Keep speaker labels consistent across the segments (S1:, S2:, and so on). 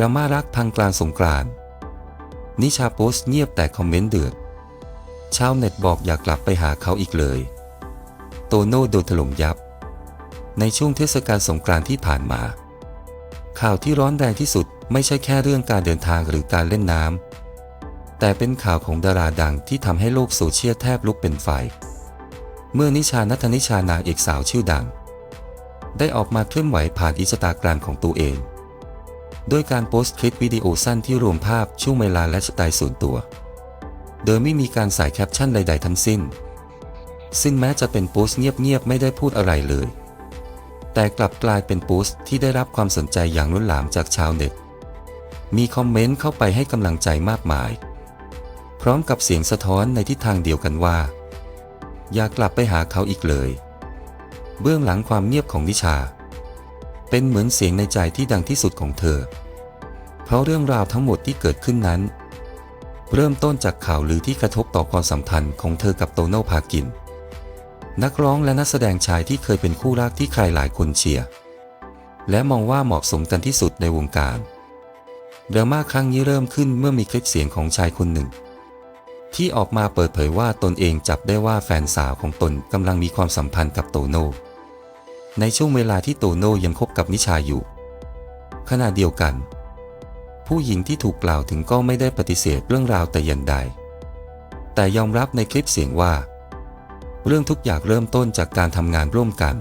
S1: ดราม่ารักพังกลางสงกรานต์นิชาโพสเงียบแต่คอมเมนต์เดือด ชาวเน็ตบอกอยากกลับไปหาเขาอีกเลย โตโน่โดนถล่มยับ ในช่วงเทศกาลสงกรานต์ที่ผ่านมา ข่าวที่ร้อนแรงที่สุดไม่ใช่แค่เรื่องการเดินทางหรือการเล่นน้ำ แต่เป็นข่าวของดาราดังที่ทำให้โลกโซเชียลแทบลุกเป็นไฟ เมื่อนิชานัทนิชานางเอกสาวชื่อดัง ได้ออกมาเคลื่อนไหวผ่านอินสตาแกรมของตัวเอง โดยการโพสต์คลิปวิดีโอสั้นที่รวมภาพช่วงเวลาและสไตล์ส่วนตัว โดยไม่มีการใส่แคปชั่นใด ๆ ทั้งสิ้น ซึ่งแม้จะเป็นโพสต์เงียบ ๆ ไม่ได้พูดอะไรเลย แต่กลับกลายเป็นโพสต์ที่ได้รับความสนใจอย่างล้นหลามจากชาวเน็ต มีคอมเมนต์เข้าไปให้กำลังใจมากมาย พร้อมกับเสียงสะท้อนในทิศทางเดียวกันว่า อย่ากลับไปหาเขาอีกเลย เบื้องหลังความเงียบของนิชา เป็นเหมือนเสียงในใจที่ดังที่สุดของเธอ เพราะเรื่องราวทั้งหมดที่เกิดขึ้นนั้น เริ่มต้นจากข่าวลือที่กระทบต่อความสัมพันธ์ของเธอกับโตโน่พากิน นักร้องและนักแสดงชายที่เคยเป็นคู่รักที่ใครหลายคนเชียร์และมองว่าเหมาะสมกันที่สุดในวงการดราม่าครั้งนี้เริ่มขึ้นเมื่อมีคลิปเสียงของชายคนหนึ่ง ที่ออกมาเปิดเผยว่าตนเองจับได้ว่าแฟนสาวของตนกำลังมีความสัมพันธ์กับโตโน่ ในช่วงเวลาที่โตโน่ยังคบกับนิชาอยู่ ขณะเดียวกัน ผู้หญิงที่ถูกกล่าวถึงก็ไม่ได้ปฏิเสธเรื่องราวแต่อย่างใด แต่ยอมรับในคลิปเสียงว่า เรื่องทุกอย่างเริ่มต้นจากการทำงานร่วมกัน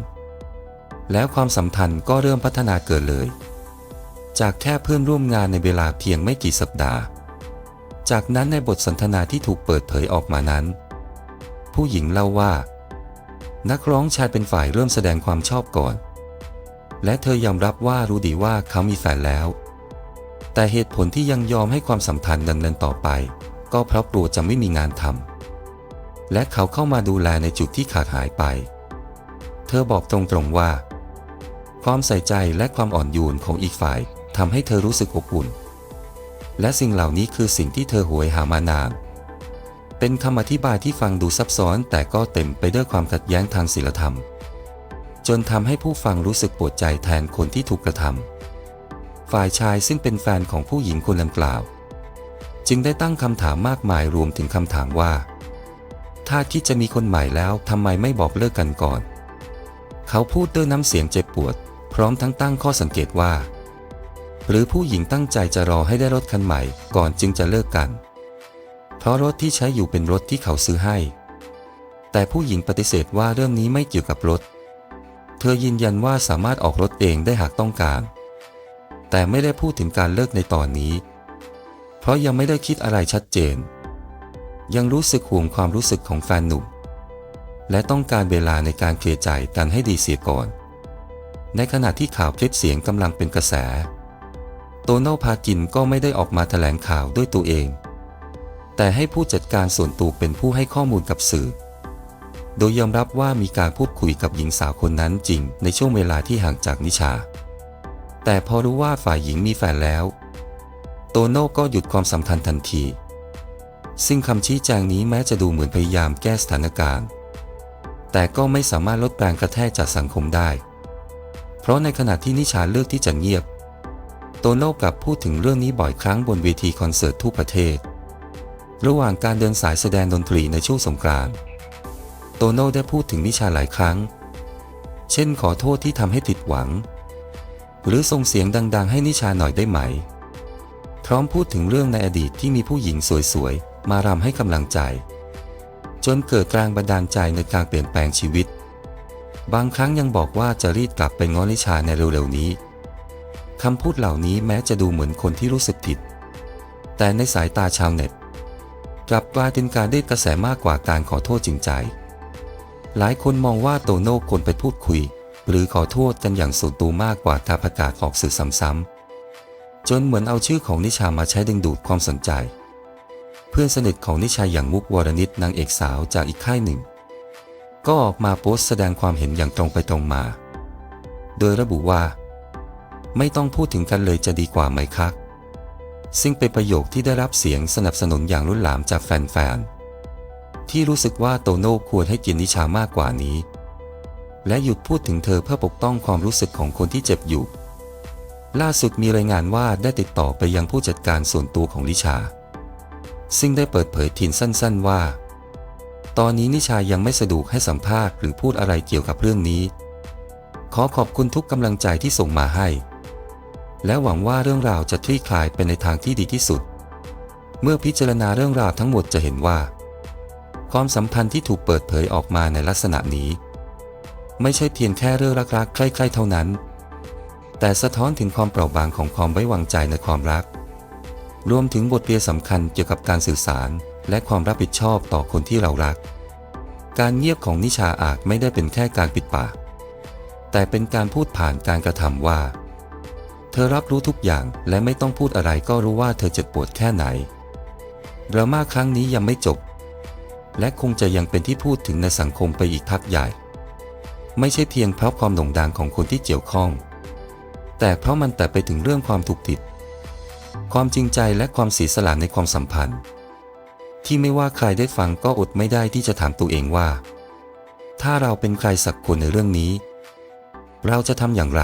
S1: แล้วความสัมพันธ์ก็เริ่มพัฒนาเกิดเลย จากแค่เพื่อนร่วมงานในเวลาเพียงไม่กี่สัปดาห์ จากนั้นในบทสนทนาที่ถูกเปิดเผยออกมานั้น ผู้หญิงเล่าว่า นักร้องชายเป็นฝ่ายเริ่มแสดงความชอบก่อน และเธอยอมรับว่ารู้ดีว่าเขามีแฟนแล้ว แต่เหตุผลที่ยังยอมให้ความสัมพันธ์ดำเนินต่อไป ก็เพราะกลัวจะไม่มีงานทำและเขาเข้ามาดูแลในจุดที่ขาดหายไป เธอบอกตรงๆว่า ความใส่ใจและความอ่อนโยนของอีกฝ่ายทำให้เธอรู้สึกอบอุ่น และสิ่งเหล่านี้คือสิ่งที่เธอหวยหามานาน เป็นคำอธิบายที่ฟังดูซับซ้อนแต่ก็เต็มไปด้วยความขัดแย้งทางศีลธรรม จนทำให้ผู้ฟังรู้สึกปวดใจแทนคนที่ถูกกระทำฝ่ายชายซึ่งเป็นแฟนของผู้หญิงคนดังกล่าว จึงได้ตั้งคำถามมากมายรวมถึงคำถามว่า ถ้าคิดจะมีคนใหม่แล้วทำไมไม่บอกเลิกกันก่อน เขาพูดด้วยน้ำเสียงเจ็บปวด พร้อมทั้งตั้งข้อสังเกตว่า หรือผู้หญิงตั้งใจจะรอให้ได้รถคันใหม่ก่อนจึงจะเลิกกัน ราะรถที่ใช้อยู่เป็นรถที่เขาซื้อให้ แต่ผู้หญิงปฏิเสธว่าเรื่องนี้ไม่เกี่ยวกับรถ เธอยืนยันว่าสามารถออกรถเองได้หากต้องการ แต่ไม่ได้พูดถึงการเลิกในตอนนี้ เพราะยังไม่ได้คิดอะไรชัดเจน ยังรู้สึกห่วงความรู้สึกของแฟนหนุ่ม และต้องการเวลาในการเคลียร์ใจกันให้ดีเสียก่อน ในขณะที่ข่าวคลิปเสียงกำลังเป็นกระแสโตโน่พากินก็ไม่ได้ออกมาแถลงข่าวด้วยตัวเอง แต่ให้ผู้จัดการส่วนตัวเป็นผู้ให้ข้อมูลกับสื่อ โดยยอมรับว่ามีการพูดคุยกับหญิงสาวคนนั้นจริงในช่วงเวลาที่ห่างจากนิชา แต่พอรู้ว่าฝ่ายหญิงมีแฟนแล้ว โตโน่ก็หยุดความสัมพันธ์ทันที ซึ่งคำชี้แจงนี้แม้จะดูเหมือนพยายามแก้สถานการณ์ แต่ก็ไม่สามารถลดแรงกระแทกจากสังคมได้ เพราะในขณะที่นิชาเลือกที่จะเงียบ โตโน่กลับพูดถึงเรื่องนี้บ่อยครั้งบนเวทีคอนเสิร์ตทั่วประเทศ ระหว่างการเดินสายแสดงดนตรีในช่วงสงกรานต์โตโน่ได้พูดถึงนิชาหลายครั้ง เช่นขอโทษที่ทำให้ผิดหวัง หรือส่งเสียงดัง ๆ ให้นิชาหน่อยได้ไหม พร้อมพูดถึงเรื่องในอดีตที่มีผู้หญิงสวยๆ มารำให้กำลังใจ จนเกิดแรงบันดาลใจในการเปลี่ยนแปลงชีวิต บางครั้งยังบอกว่าจะรีบกลับไปง้อนิชาในเร็วๆนี้คำพูดเหล่านี้แม้จะดูเหมือนคนที่รู้สึกผิด แต่ในสายตาชาวเน็ต กลับกลายเป็นการได้กระแสมากกว่าการขอโทษจริงใจ หลายคนมองว่าโตโน่ควรไปพูดคุย หรือขอโทษกันอย่างส่วนตัวมากกว่าการประกาศออกสื่อซ้ำๆจนเหมือนเอาชื่อของนิชามาใช้ดึงดูดความสนใจ เพื่อนสนิทของนิชาอย่างมุกวรนิตนางเอกสาวจากอีกค่ายหนึ่ง ก็ออกมาโพสต์แสดงความเห็นอย่างตรงไปตรงมา โดยระบุว่า ไม่ต้องพูดถึงกันเลยจะดีกว่าไหมครับ ซึ่งเป็นประโยคที่ได้รับเสียงสนับสนุนอย่างล้นหลามจากแฟนๆ ที่รู้สึกว่าโตโน่ควรให้เกียรตินิชามากกว่านี้ และหยุดพูดถึงเธอเพื่อปกป้องความรู้สึกของคนที่เจ็บอยู่ ล่าสุดมีรายงานว่าได้ติดต่อไปยังผู้จัดการส่วนตัวของนิชา ซึ่งได้เปิดเผยทีนสั้น ๆ ว่า ตอนนี้นิชายังไม่สะดวกให้สัมภาษณ์หรือพูดอะไรเกี่ยวกับเรื่องนี้ ขอขอบคุณทุกกำลังใจที่ส่งมาให้ และหวังว่าเรื่องราวจะคลี่คลายไปในทางที่ดีที่สุด เมื่อพิจารณาเรื่องราวทั้งหมดจะเห็นว่า ความสัมพันธ์ที่ถูกเปิดเผยออกมาในลักษณะนี้ ไม่ใช่เพียงแค่เรื่องรักๆใคร่ๆเท่านั้น แต่สะท้อนถึงความเปราะบางของความไว้วางใจในความรัก รวมถึงบทเรียนสำคัญเกี่ยวกับการสื่อสารและความรับผิดชอบต่อคนที่เรารัก การเงียบของนิชาอาจไม่ได้เป็นแค่การปิดปาก แต่เป็นการพูดผ่านการกระทำว่า ธอรับรู้ทุกอย่างและไม่ต้องพูดอะไรก็รู้ว่าเธอเจ็บปวดแค่ไหนดราม่าครั้งนี้ยังไม่จบ และคงจะยังเป็นที่พูดถึงในสังคมไปอีกพักใหญ่ ไม่ใช่เพียงเพราะความโด่งดังของคนที่เกี่ยวข้อง แต่เพราะมันแต่ไปถึงเรื่องความถูกติด ความจริงใจและความเสียสละในความสัมพันธ์ ที่ไม่ว่าใครได้ฟังก็อดไม่ได้ที่จะถามตัวเองว่า ถ้าเราเป็นใครสักคนในเรื่องนี้ เราจะทำอย่างไร